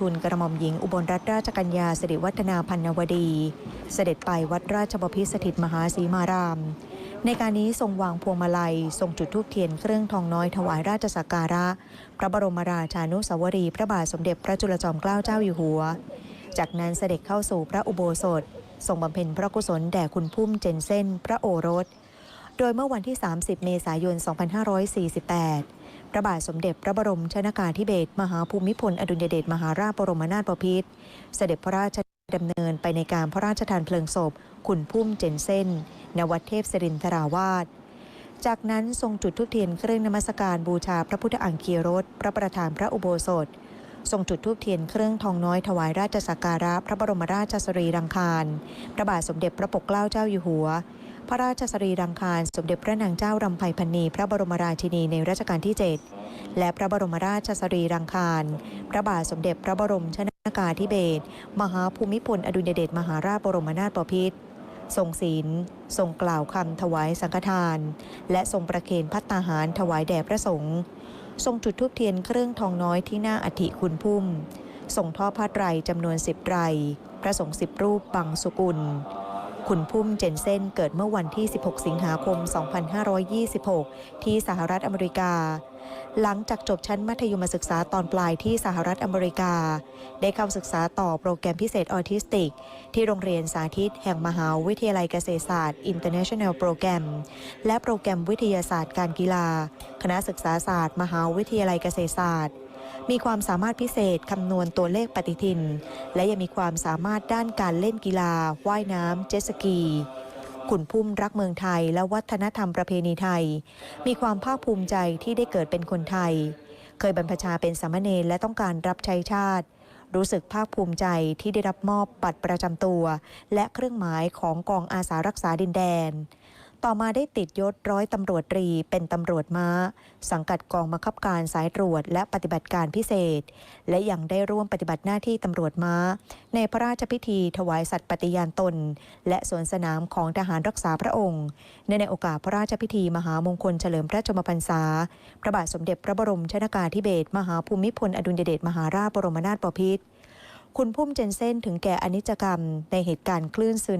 ทุนกระหม่อมหญิงอุบลรัตนราชกัญญาสิริวัฒนาพันนวดี เสด็จไปวัดราชบพิตรสถิตมหาสีมาราม ในการนี้ทรงวางพวงมาลัย ทรงจุดธูปเทียนเครื่องทองน้อยถวายราชสักการะ พระบรมราชานุสาวรีย์พระบาทสมเด็จพระจุลจอมเกล้าเจ้าอยู่หัว จากนั้นเสด็จเข้าสู่พระอุโบสถทรงบำเพ็ญพระกุศลแด่คุณพุ่มเจนเซนพระโอรส โดยเมื่อวันที่ 30 เมษายน 2548 พระบาทสมเด็จพระบรมชนากาธิเบศรมหาภูมิพล อดุลยเดชมหาราชบรมนาถบพิตรเสด็จพระราชดำเนินไปในการพระราชทานเพลิงศพคุณพุ่มเจนเซ่นวัดเทพศรินทราวาสจากนั้นทรงจุดธูปเทียนเครื่องนมัสการบูชาพระพุทธอังคีรสพระประธานพระอุโบสถ ทรงจุดธูปเทียนเครื่องทองน้อยถวายราชสักการะ พระบรมราชสรีรังคาร พระบาทสมเด็จพระปกเกล้าเจ้าอยู่หัว พระราชสรีรังคาร สมเด็จพระนางเจ้ารำไพพรรณีพระบรมราชินีในรัชกาลที่ 7 และพระบรมราชสรีรังคาร พระบาทสมเด็จพระบรมชนากาธิเบศรมหาภูมิพลอดุลยเดชมหาราชบรมนาถบพิตรทรงศีลทรงกล่าวคำถวายสังฆทาน และทรงประเคนพัตตาหารถวายแด่พระสงฆ์ทรงจุดธูปเทียนเครื่องทองน้อยที่หน้าอัฐิคุณพุ่มทรงทอดผ้าไตรจำนวนสิบไตรพระสงฆ์สิบรูปบังสุกุล คุณพุ่มเจนเซนเกิดเมื่อวันที่ 16 สิงหาคม 2526 ที่สหรัฐอเมริกา หลังจากจบชั้นมัธยมศึกษาตอนปลายที่สหรัฐอเมริกา ได้เข้าศึกษาต่อโปรแกรมพิเศษออทิสติก ที่โรงเรียนสาธิตแห่งมหาวิทยาลัยเกษตรศาสตร์ International Program และโปรแกรมวิทยาศาสตร์การกีฬา คณะศึกษาศาสตร์ มหาวิทยาลัยเกษตรศาสตร์ มีความสามารถพิเศษคำนวณตัวเลขปฏิทิน และยังมีความสามารถด้านการเล่นกีฬา ว่ายน้ำเจ็ตสกีขุนพุ่มรักเมืองไทยและวัฒนธรรมประเพณีไทย มีความภาคภูมิใจที่ได้เกิดเป็นคนไทย เคยบรรพชาเป็นสามเณรและต้องการรับใช้ชาติ รู้สึกภาคภูมิใจที่ได้รับมอบบัตรประจำตัว และเครื่องหมายของกองอาสารักษาดินแดน ต่อมาได้ติดยศร้อยตำรวจตรี เป็นตำรวจม้า สังกัดกองบังคับการสายตรวจและปฏิบัติการพิเศษ และยังได้ร่วมปฏิบัติหน้าที่ตำรวจม้า ในพระราชพิธีถวายสัตย์ปฏิญาณตน และสวนสนามของทหารรักษาพระองค์ในในโอกาสพระราชพิธีมหามงคลเฉลิมพระชนมพรรษา พระบาทสมเด็จพระบรมชนากาธิเบศรมหาภูมิพลอดุลยเดชมหาราชบรมนาถบพิตรคุณพุ่มเจนเซนถึงแก่อนิจกรรมในเหตุการณ์คลื่นซึ